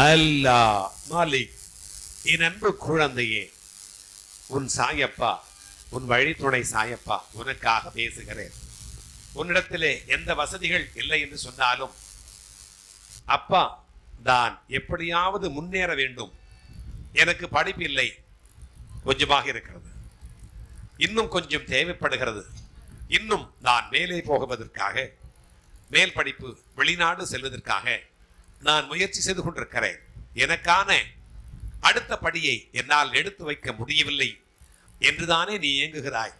அல்லா மாலிக் என் அன்பு குழந்தையே உன் சாயப்பா உன் வழித்துணை சாயப்பா உனக்காக பேசுகிறேன். உன்னிடத்திலே எந்த வசதிகள் இல்லை என்று சொன்னாலும் அப்பா தான் எப்படியாவது முன்னேற வேண்டும். எனக்கு படிப்பில்லை கொஞ்சமாக இருக்கிறது. இன்னும் கொஞ்சம் தேவைப்படுகிறது. இன்னும் நான் மேலே போகுவதற்காக மேல் படிப்பு வெளிநாடு செல்வதற்காக நான் முயற்சி செய்து கொண்டிருக்கிறேன். எனக்கான அடுத்த படியை என்னால் எடுத்து வைக்க முடியவில்லை என்றுதானே நீ இயங்குகிறாய்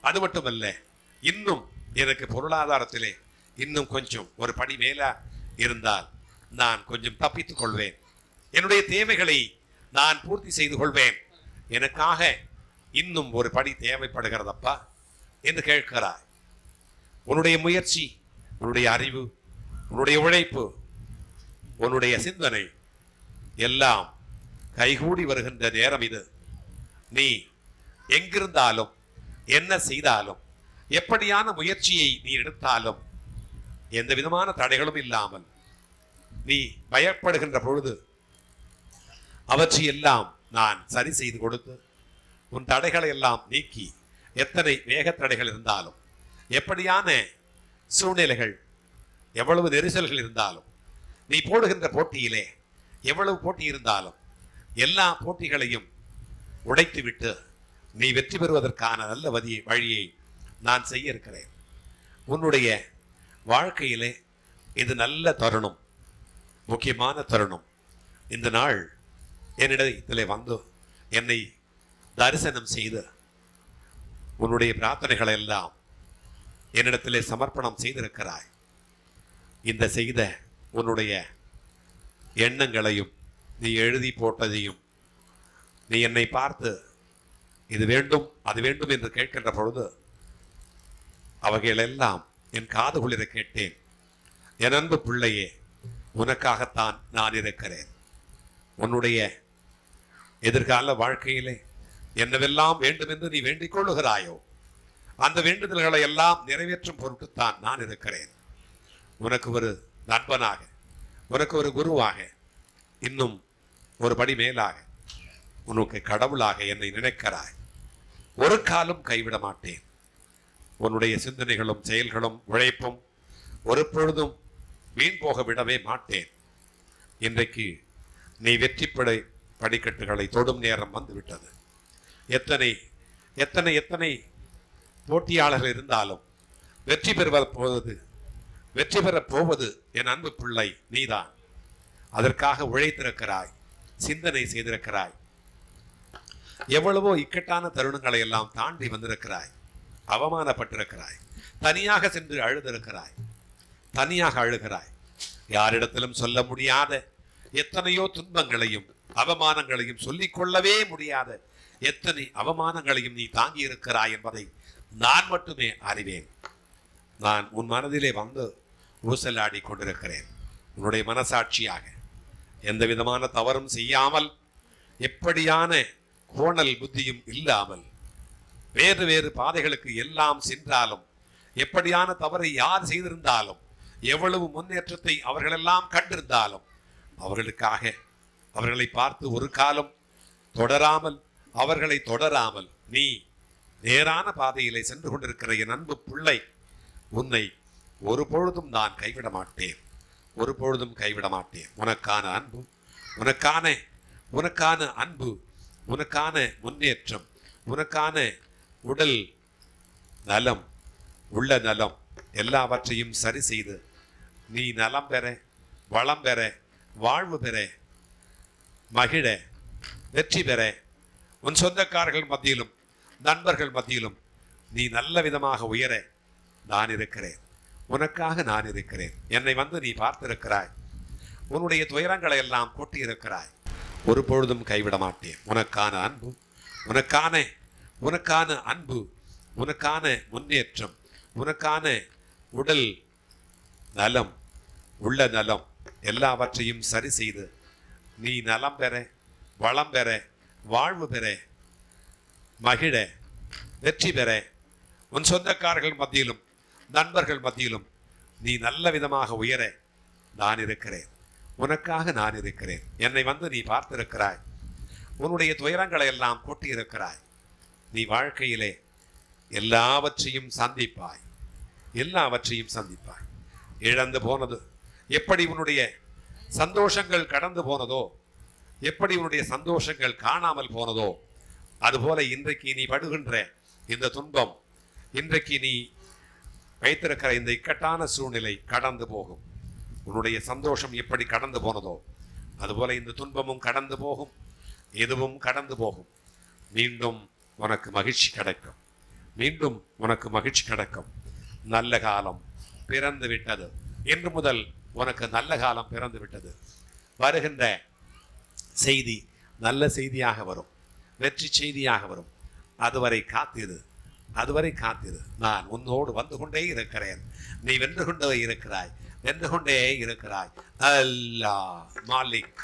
அது மட்டுமல்ல இன்னும் எனக்கு பொருளாதாரத்திலே இன்னும் கொஞ்சம் ஒரு படி மேல இருந்தால் நான் கொஞ்சம் தப்பித்துக் கொள்வேன். என்னுடைய தேவைகளை நான் பூர்த்தி செய்து கொள்வேன். எனக்காக இன்னும் ஒரு படி தேவைப்படுகிறதப்பா என்று கேட்கிறாய். உன்னுடைய முயற்சி உன்னுடைய அறிவு உன்னுடைய உழைப்பு உன்னுடைய சிந்தனை எல்லாம் கைகூடி வருகின்ற நேரம் இது. நீ எங்கிருந்தாலும் என்ன செய்தாலும் எப்படியான முயற்சியை நீ எடுத்தாலும் எந்த விதமான தடைகளும் இல்லாமல் நீ பயப்படுகின்ற பொழுது அவற்றையெல்லாம் நான் சரி செய்து கொடுத்து உன் தடைகளை எல்லாம் நீக்கி எத்தனை வேக தடைகள் இருந்தாலும் எப்படியான சூழ்நிலைகள் எவ்வளவு நெரிசல்கள் இருந்தாலும் நீ போடுகின்ற போட்டியிலே எவ்வளவு போட்டி இருந்தாலும் எல்லா போட்டிகளையும் உடைத்துவிட்டு நீ வெற்றி பெறுவதற்கான நல்ல வதி வழியை நான் செய்ய இருக்கிறேன். உன்னுடைய வாழ்க்கையிலே இது நல்ல தருணம் முக்கியமான தருணம். இந்த நாள் என்னிடத்திலே வந்து என்னை தரிசனம் செய்து உன்னுடைய பிரார்த்தனைகளை எல்லாம் என்னிடத்திலே சமர்ப்பணம் செய்திருக்கிறாய். இந்த செய்த உன்னுடைய எண்ணங்களையும் நீ எழுதி போட்டதையும் நீ என்னை பார்த்து இது வேண்டும் அது வேண்டும் என்று கேட்கின்ற பொழுது அவைகளெல்லாம் என் காதுகுளிர கேட்டேன். என் அன்பு பிள்ளையே உனக்காகத்தான் நான் இருக்கிறேன். உன்னுடைய எதிர்கால வாழ்க்கையிலே என்னவெல்லாம் வேண்டும் என்று நீ வேண்டிக் கொள்ளுகிறாயோ அந்த வேண்டுதல்களை எல்லாம் நிறைவேற்றும் பொருட்டுத்தான் நான் இருக்கிறேன். உனக்கு ஒரு நண்பனாக உனக்கு ஒரு குருவாக இன்னும் ஒரு படி மேலாக உனக்கு கடவுளாக என்னை நினைக்கிறாய். ஒரு காலம் கைவிட மாட்டேன். உன்னுடைய சிந்தனைகளும் செயல்களும் உழைப்பும் ஒரு பொழுதும் வீண் போக விடவே மாட்டேன். இன்றைக்கு நீ வெற்றி படை படிக்கட்டுகளை தொடும் நேரம் வந்துவிட்டது. எத்தனை எத்தனை எத்தனை போட்டியாளர்கள் இருந்தாலும் வெற்றி பெறுவது போவது வெற்றி பெறப் போவது என் அன்பு பிள்ளை நீதான். அதற்காக உழைத்திருக்கிறாய் சிந்தனை செய்திருக்கிறாய். எவ்வளவோ இக்கட்டான தருணங்களை எல்லாம் தாண்டி வந்திருக்கிறாய் அவமானப்பட்டிருக்கிறாய் தனியாக சென்று அழுதிருக்கிறாய் தனியாக அழுகிறாய். யாரிடத்திலும் சொல்ல முடியாத எத்தனையோ துன்பங்களையும் அவமானங்களையும் சொல்லிக்கொள்ளவே முடியாத எத்தனை அவமானங்களையும் நீ தாங்கி இருக்கிறாய் என்பதை நான் மட்டுமே அறிவேன். நான் உன் மனதிலே வந்து ஊசலாடி கொண்டிருக்கிறேன் உன்னுடைய மனசாட்சியாக. எந்த விதமான தவறும் செய்யாமல் எப்படியான கோணல் புத்தியும் இல்லாமல் வேறு வேறு பாதைகளுக்கு எல்லாம் சென்றாலும் எப்படியான தவறை யார் செய்திருந்தாலும் எவ்வளவு முன்னேற்றத்தை அவர்களெல்லாம் கண்டிருந்தாலும் அவர்களுக்காக அவர்களை பார்த்து ஒரு காலம் தொடராமல் அவர்களை தொடராமல் நீ நேரான பாதையிலே சென்று கொண்டிருக்கிற என் அன்பு பிள்ளை உன்னை ஒரு பொழுதும் நான் கைவிட மாட்டேன். ஒரு பொழுதும் கைவிட மாட்டேன். உனக்கான அன்பு உனக்கான உனக்கான அன்பு உனக்கான முன்னேற்றம் உனக்கான உடல் நலம் உள்ள நலம் எல்லாவற்றையும் சரி செய்து நீ நலம் பெற வளம் பெற வாழ்வு பெற மகிழ வெற்றி பெற உன் சொந்தக்காரர்கள் மத்தியிலும் நண்பர்கள் மத்தியிலும் நீ நல்ல விதமாக உயர நான் இருக்கிறேன். உனக்காக நான் இருக்கிறேன். என்னை வந்து நீ பார்த்திருக்கிறாய். உன்னுடைய துயரங்களை எல்லாம் கொட்டியிருக்கிறாய். ஒரு பொழுதும் கைவிட மாட்டேன் உனக்கான அன்பு உனக்கான உனக்கான அன்பு உனக்கான முன்னேற்றம் உனக்கான உடல் நலம் உள்ள நலம் எல்லாவற்றையும் சரி செய்து நீ நலம் பெற வளம் பெற வாழ்வு பெற மகிழ வெற்றி பெற. உன் சொந்தக்காரர்கள் மத்தியிலும் நண்பர்கள் மத்தியிலும் நீ நல்ல விதமாக உயர நான் இருக்கிறேன். உனக்காக நான் இருக்கிறேன். என்னை வந்து நீ பார்த்திருக்கிறாய். உன்னுடைய துயரங்களை எல்லாம் கொட்டியிருக்கிறாய். நீ வாழ்க்கையிலே எல்லாவற்றையும் சந்திப்பாய். எல்லாவற்றையும் சந்திப்பாய். இழந்து போனது எப்படி உன்னுடைய சந்தோஷங்கள் கடந்து போனதோ எப்படி உன்னுடைய சந்தோஷங்கள் காணாமல் போனதோ அதுபோல இன்றைக்கு நீ படுகின்ற இந்த துன்பம் இன்றைக்கு நீ வைத்திருக்கிற இந்த இக்கட்டான சூழ்நிலை கடந்து போகும். உன்னுடைய சந்தோஷம் எப்படி கடந்து போனதோ அதுபோல இந்த துன்பமும் கடந்து போகும். எதுவும் கடந்து போகும். மீண்டும் உனக்கு மகிழ்ச்சி கிடைக்கும். மீண்டும் உனக்கு மகிழ்ச்சி கிடைக்கும். நல்ல காலம் பிறந்து விட்டது. இன்று முதல் உனக்கு நல்ல காலம் பிறந்து விட்டது. வருகின்ற செய்தி நல்ல செய்தியாக வரும். வெற்றி செய்தியாக வரும். அதுவரை காத்திரு. அதுவரை காத்திரு. நான் உன்னோடு வந்து கொண்டே இருக்கிறேன். நீ வென்று கொண்டே இருக்கிறாய். வென்று கொண்டே இருக்கிறாய். அல்லா மாலிக்.